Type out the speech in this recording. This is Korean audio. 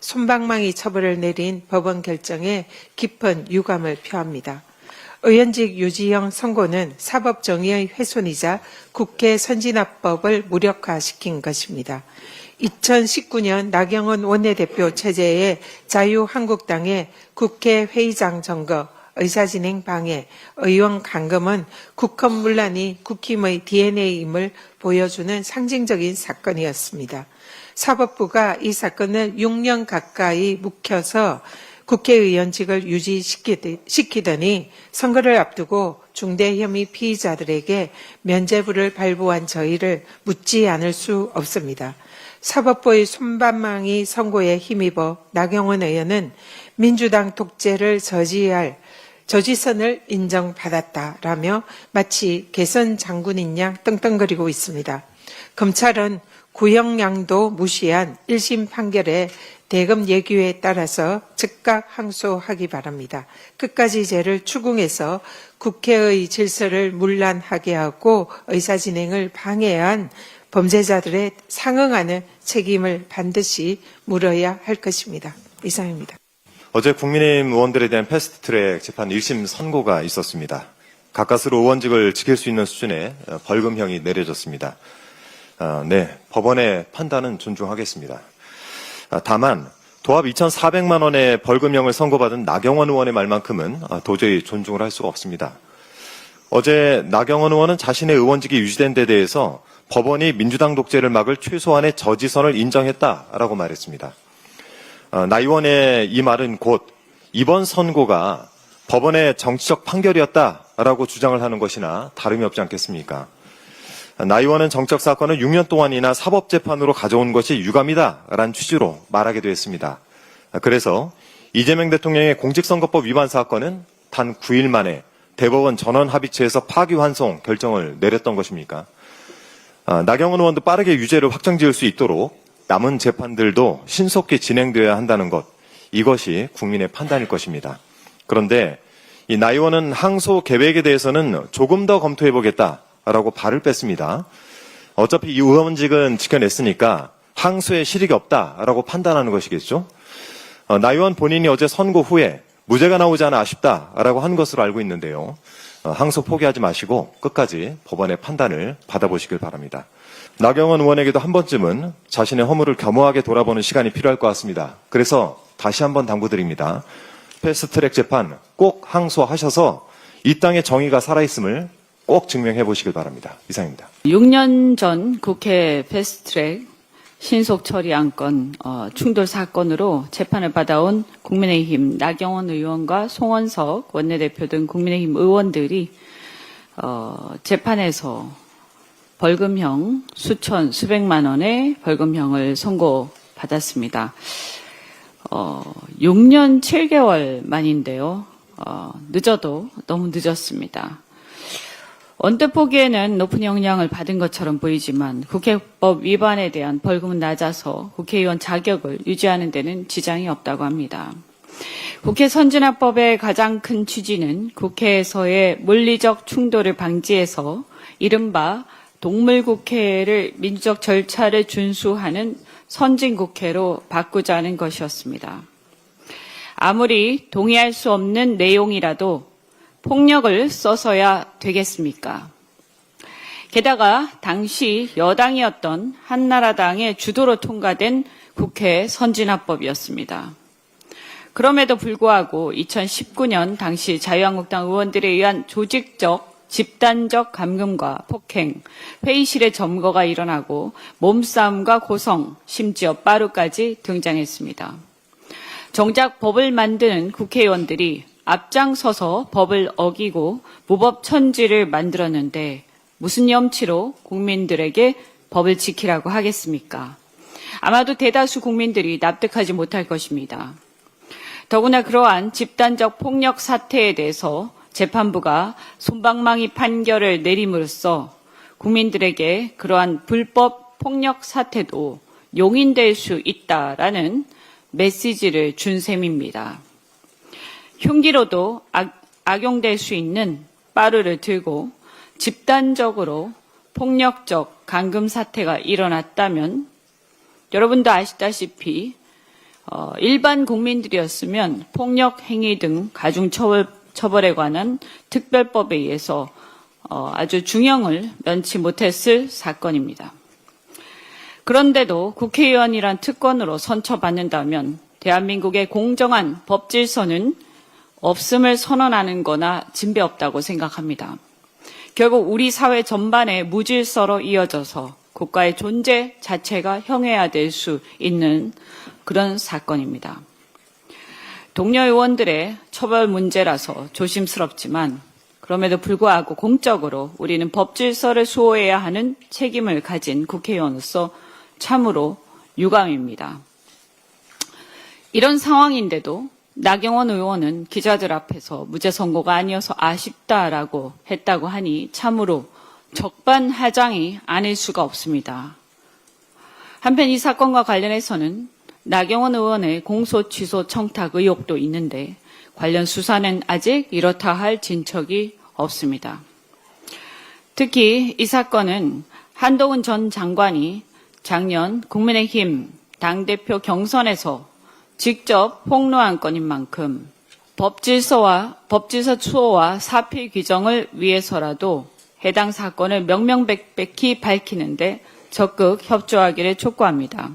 솜방망이 처벌을 내린 법원 결정에 깊은 유감을 표합니다. 의원직 유지형 선고는 사법정의의 훼손이자 국회 선진화법을 무력화시킨 것입니다. 2019년 나경원 원내대표 체제의 자유한국당의 국회 회의장 점거, 의사진행 방해, 의원 감금은 국헌 문란이 국힘의 DNA임을 보여주는 상징적인 사건이었습니다. 사법부가 이 사건을 6년 가까이 묵혀서 국회의원직을 유지시키더니 선거를 앞두고 중대 혐의 피의자들에게 면죄부를 발부한 저희를 묻지 않을 수 없습니다. 사법부의 손방망이 선고에 힘입어 나경원 의원은 민주당 독재를 저지할 저지선을 인정받았다라며 마치 개선 장군인 양 떵떵거리고 있습니다. 검찰은 구형량도 무시한 1심 판결에 대검 예규에 따라서 즉각 항소하기 바랍니다. 끝까지 죄를 추궁해서 국회의 질서를 문란하게 하고 의사진행을 방해한 범죄자들의 상응하는 책임을 반드시 물어야 할 것입니다. 이상입니다. 어제 국민의힘 의원들에 대한 패스트트랙 재판 1심 선고가 있었습니다. 가까스로 의원직을 지킬 수 있는 수준의 어, 벌금형이 내려졌습니다. 아, 네, 법원의 판단은 존중하겠습니다. 아, 다만 도합 2,400만 원의 벌금형을 선고받은 나경원 의원의 말만큼은 아, 도저히 존중을 할 수가 없습니다. 어제 나경원 의원은 자신의 의원직이 유지된 데 대해서 법원이 민주당 독재를 막을 최소한의 저지선을 인정했다라고 말했습니다. 어, 나 의원의 이 말은 곧 이번 선고가 법원의 정치적 판결이었다라고 주장을 하는 것이나 다름이 없지 않겠습니까? 나 의원은 정적 사건을 6년 동안이나 사법재판으로 가져온 것이 유감이다라는 취지로 말하기도 했습니다. 그래서 이재명 대통령의 공직선거법 위반 사건은 단 9일 만에 대법원 전원 합의체에서 파기환송 결정을 내렸던 것입니까? 아, 나경원 의원도 빠르게 유죄를 확정지을 수 있도록 남은 재판들도 신속히 진행되어야 한다는 것, 이것이 국민의 판단일 것입니다. 그런데 이 나 의원은 항소 계획에 대해서는 조금 더 검토해보겠다라고 발을 뺐습니다. 어차피 이 의원직은 지켜냈으니까 항소에 실익이 없다라고 판단하는 것이겠죠. 어, 나 의원 본인이 어제 선고 후에 무죄가 나오지 않아 아쉽다라고 한 것으로 알고 있는데요. 어, 항소 포기하지 마시고 끝까지 법원의 판단을 받아보시길 바랍니다. 나경원 의원에게도 한 번쯤은 자신의 허물을 겸허하게 돌아보는 시간이 필요할 것 같습니다. 그래서 다시 한번 당부드립니다. 패스트트랙 재판 꼭 항소하셔서 이 땅의 정의가 살아있음을 꼭 증명해 보시길 바랍니다. 이상입니다. 6년 전 국회 패스트트랙 신속 처리 안건 어, 충돌 사건으로 재판을 받아온 국민의힘 나경원 의원과 송원석 원내대표 등 국민의힘 의원들이 어, 재판에서 벌금형 수천 수백만 원의 벌금형을 선고받았습니다. 어, 6년 7개월 만인데요. 어, 늦어도 너무 늦었습니다. 언뜻 보기에는 높은 영향을 받은 것처럼 보이지만 국회법 위반에 대한 벌금은 낮아서 국회의원 자격을 유지하는 데는 지장이 없다고 합니다. 국회 선진화법의 가장 큰 취지는 국회에서의 물리적 충돌을 방지해서 이른바 동물국회를 민주적 절차를 준수하는 선진국회로 바꾸자는 것이었습니다. 아무리 동의할 수 없는 내용이라도 폭력을 써서야 되겠습니까? 게다가 당시 여당이었던 한나라당의 주도로 통과된 국회 선진화법이었습니다. 그럼에도 불구하고 2019년 당시 자유한국당 의원들에 의한 조직적 집단적 감금과 폭행, 회의실의 점거가 일어나고 몸싸움과 고성, 심지어 빠루까지 등장했습니다. 정작 법을 만드는 국회의원들이 앞장서서 법을 어기고 무법 천지를 만들었는데 무슨 염치로 국민들에게 법을 지키라고 하겠습니까? 아마도 대다수 국민들이 납득하지 못할 것입니다. 더구나 그러한 집단적 폭력 사태에 대해서 재판부가 손방망이 판결을 내림으로써 국민들에게 그러한 불법 폭력 사태도 용인될 수 있다라는 메시지를 준 셈입니다. 흉기로도 악, 악용될 수 있는 빠루를 들고 집단적으로 폭력적 감금 사태가 일어났다면 여러분도 아시다시피 어, 일반 국민들이었으면 폭력 행위 등 가중 처벌, 처벌에 관한 특별법에 의해서 어, 아주 중형을 면치 못했을 사건입니다. 그런데도 국회의원이란 특권으로 선처받는다면 대한민국의 공정한 법 질서는 없음을 선언하는 거나 진배 없다고 생각합니다. 결국 우리 사회 전반의 무질서로 이어져서 국가의 존재 자체가 형해화될 수 있는 그런 사건입니다. 동료 의원들의 처벌 문제라서 조심스럽지만 그럼에도 불구하고 공적으로 우리는 법 질서를 수호해야 하는 책임을 가진 국회의원으로서 참으로 유감입니다. 이런 상황인데도 나경원 의원은 기자들 앞에서 무죄 선고가 아니어서 아쉽다라고 했다고 하니 참으로 적반하장이 아닐 수가 없습니다. 한편 이 사건과 관련해서는 나경원 의원의 공소 취소 청탁 의혹도 있는데 관련 수사는 아직 이렇다 할 진척이 없습니다. 특히 이 사건은 한동훈 전 장관이 작년 국민의힘 당대표 경선에서 직접 폭로한 건인 만큼 법질서와 법질서 추호와 사필 규정을 위해서라도 해당 사건을 명명백백히 밝히는데 적극 협조하기를 촉구합니다.